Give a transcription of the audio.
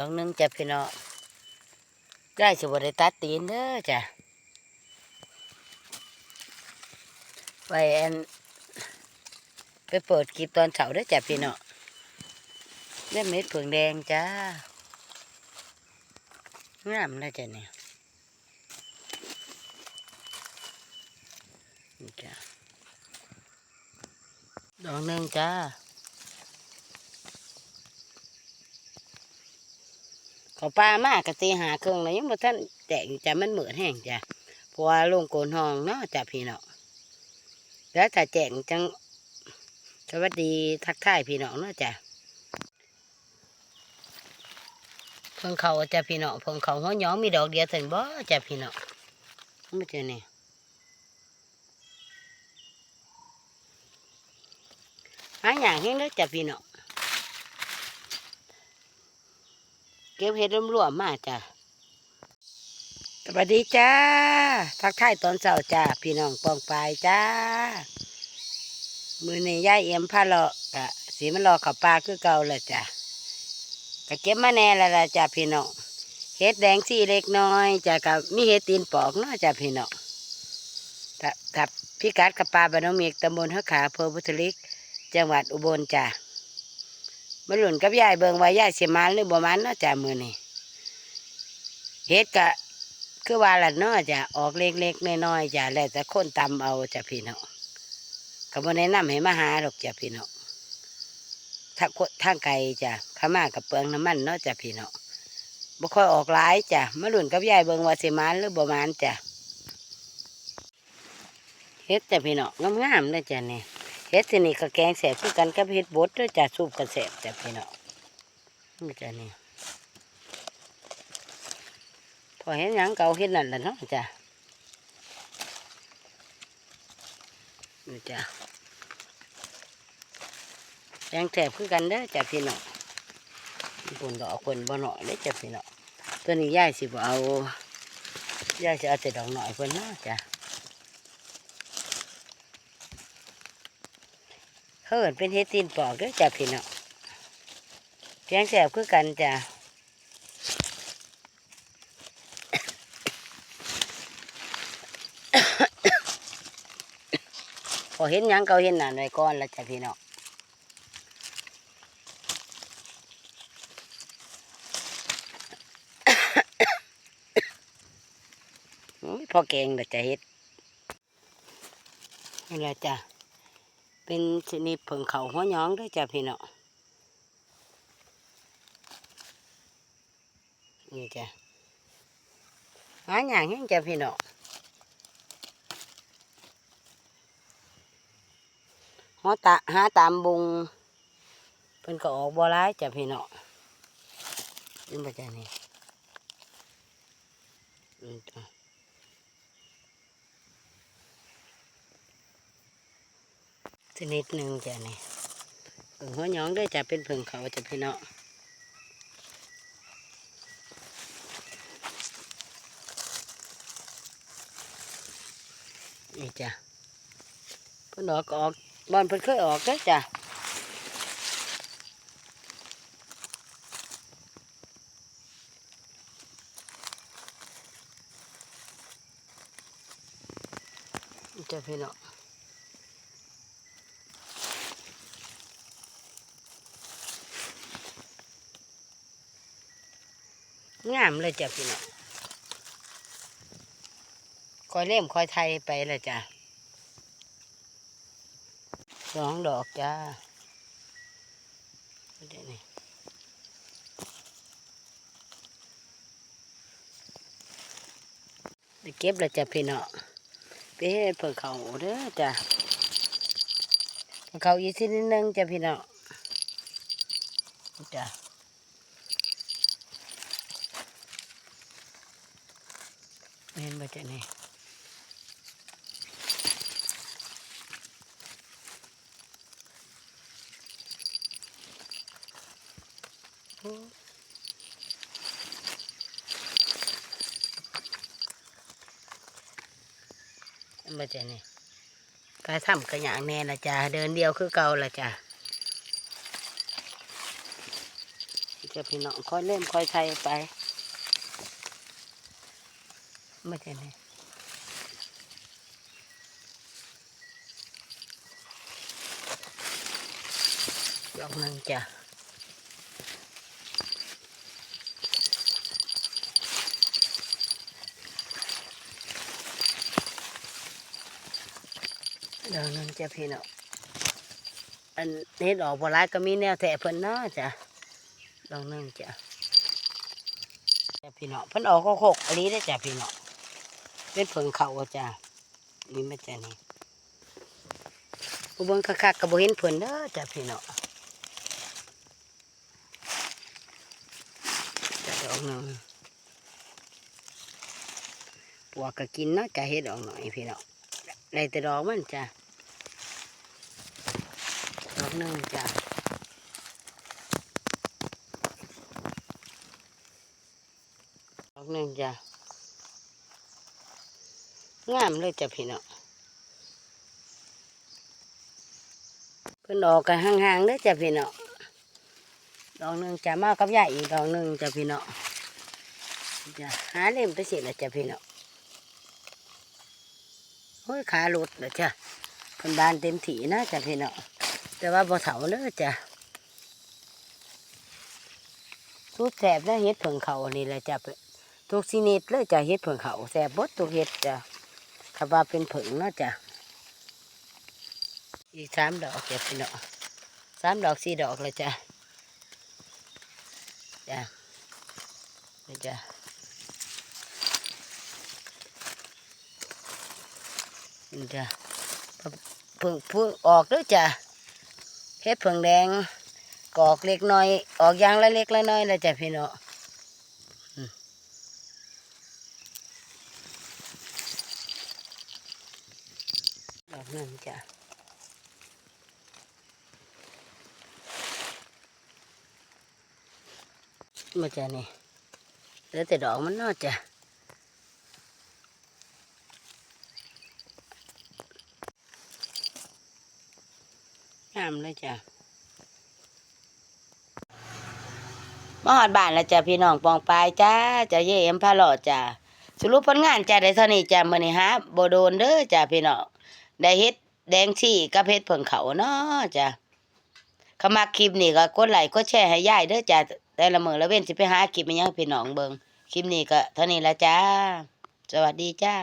ดอกหนึงจ้ะพี่น้องได้สิบ่ได้ตัดตีนเด้อจ้ะไว้อันไปเปิดคลิปตอนเช้าเด้จ้ะพี่น้องเล่มเม็ดผงแดงจ้างามนะจ้ะเนี่ยจ้ะดอกหนึงจ้า เขาปลามากกะตีหาเครื่องเลยยังบ่ท่านแตกจ้ะมันเหมือนแห้งจ้ะเพราะว่าลงโกนห้องเนาะจ้ะพี่เน้องแล้วถ้าแจ้งจังสวัสดีทักทายพี่น้องเนาะจ้ะเพิ่งเขาจ้ะพี่น้องเพิ่งเขาหัวหยองมีดอกเดียวถึงบ่จ้ะพี่น้องไม่เจอนี่หาอย่างให้เด้อจ้ะพี่น้อง เก็บเห็ดรวมๆมาจ้ะสวัสดีจ้า ทักทายตอนเช้าจ้า พี่น้องปองปายจ้า มือนี้ย่ายเอี่ยมผ้าเลาะกะสีมันรอขับปลาคือเก่าเลยจ้ะกะเก็บมาแน่แล้วล่ะจ้าพี่น้องเห็ดแดงสีเล็กน้อยจ้ะกับมีเห็ดตีนปอกเนาะจ้าพี่น้องถ้าพี่กัดกับปลาบานน้องเมียกตำบลหัวขาอำเภอพุทธลิก จังหวัดอุบลจ้ะ มาหลุนกับยายเบิงว่ายายเสิมันหรือบ่มันเนาะจ้ะมือนี่เฮ็ดกะคือว่าละเนาะจ้ะออกเล็กๆน้อยๆจ้ะแล้วแต่คนตำเอาจ้ะพี่น้องก็บ่แนะนำให้มาหาหรอกจ้ะพี่น้องถ้าคนทางไกลจ้ะขามากับเปลืองน้ำมันเนาะจ้ะพี่น้องบ่ค่อยออกหลายจ้ะมาหลุนกับยายเบิงว่าสิมันหรือบ่มันจ้ะเฮ็ดจ้ะพี่น้องงามๆเลยจ้ะเนี่ย เฮ็ดที่นี่ก็แกงแสบคือกันกับเฮ็ดบดด้วยจ้ะสูบกระแสบจ้ะพี่น้องนี่จ้ะนี่พอเห็นหยังเก่าเฮ็ดนั่นแหละเนาะจ้ะนี่จ้ะแกงแสบคือกันเด้อจ้ะพี่น้องคนดอกคนบ่หน่อยเด้อจ้ะพี่น้องตัวนี้ย่ายสิบ่เอาย่ายสิเอาแต่ดอกหน่อยเพิ่นเนาะจ้ะ เขาเอินเป็นเฮ็ดตีนปอกด้วยจ้ะพี่น้องแกงแสบคือกันจ้ะพอเห็นยังเขาเห็นหนานไว้ก่อนแล้วจ้ะพี่น้องพอแกงแล้วจะเฮ็ดนี่แหละจ้ะ เป็นชนิดเผ่งเขาหัวหยองด้วยจ้ะพี่น้องนี่จ้ะหาอย่างให้จ้ะพี่น้องหาตาหาตามบุงเป็นก็ออกบัวร้ายจ้ะพี่น้องนี่มาจ้ะนี่นี่จ้ะ ชนิดหนึ่งจ้ะนี่เพิ่งหัวหยองได้จะเป็นเพิ่งเขาจะพี่เน้องนี่จ้ะเพิ่นออกก็ออกบอนเพิ่นเคยออกเด้จ้ะนี่จ้ะพี่น้อง งามเลยจ้ะพี่น้องคอยเล่มคอยไทยไปเลยจ้ะสองดอกจ้าเดี๋ยวนี้ได้เก็บแล้วจ้ะพี่น้องไปเฮ็ดเผื่อเขาเด้อจ้ะเผื่อเขาอีกทีนิดนึงจ้ะพี่น้องจ้ะ เห็นบ่จ้ะนี่โอ้เจ้ะนี่กายทำกระหยางแน่ละจ้ะเดินเดียวคือเก่าละจ้ะจะพี่น้องค่อยเล่มค่อยไทยไป ม่ใช่ไหมดอกหนึ่งจ้ะเดอกหนึ่งจ้ะพี่น้องอันเฮ็ดอกบ่ร้ายก็มีแนวแถเพิ่นเนาะจ้ะดอกหนึ่งจ้ะพี่น้องเพิ่นออกก็หกอันนี้ได้จ้ะพี่น้อง เป็นเพิงเขาจ้ะนี่มาจ้ะนี่อุบิ่งคักๆก็บ่เห็นเพิ่นเด้อจ้ะพี่น้องจ้ะดอกหนึ่งปวกก็กินเนาะจ้ะเฮ็ดออกหน่อยพี่น้องได้แต่ดอกมันจ้ะดอกหนึ่งจ้ะดอกหนึ่งจ้ะ งามเลยจ้ะพี่น้องเพิ่นออกกันห่างๆเด้อจ้ะพี่น้องดอกหนึ่งจะมากับยายอีกดอกหนึ่งจ้ะพี่น้องจ้ะหาเล่มไปเสร็จแล้วจ้ะพี่น้องโอ้ยขาหลุดแล้วจ้ะเพิ่นบานเต็มถีนะจ้ะพี่น้องแต่ว่าบ่เถาเลยจ้ะทุกแสบแล้วเฮ็ดเพิ่งเขานี่แหละจ้ะทุกสินิดเลยจะเฮ็ดเผิงเขาแสบบดทุกเฮ็ดจ้ะ คำว่าเป็นเผิงเนาะจ้ะอีกสามดอกจ้ะพี่น้องสามดอกสี่ดอกเลยจ้ะจ้ะนี่จ้ะนี่จ้ะเพิ่งเพิ่งออกเด้วยจ้ะเฮ็ดเผิงแดงกอกเล็กน้อย ออกยางละเล็กละน้อยเลยจ้ะพี่น้อง อกหนึ่งจ้ะมาจ้ะนี่เหลือแต่ดอกมันนอจ้ะงามเลยจ้ะมาหอดบ้านแล้วจ้ะพี่น้องปองปลายจ้าจะเย่เอ็มพาหลอดจ้ะสรุปผลงานจ้ะได้เท่านี้จ้ะมื้อนี้ฮะบ่โดนเด้อจ้ะพี่น้อง ได้เฮ็ดแดงชี่กับเฮ็ดเผิงเขาเนาะจ้ะขมักคลิปนี้ก็กดไลค์กดแชร์ให้ยายเด้อจ้ะแต่ละมือละเว้นสิไปหาคลิปมายังพี่น้องเบิ่งคลิปนี้ก็เท่านี้ละจ้า สวัสดีจ้า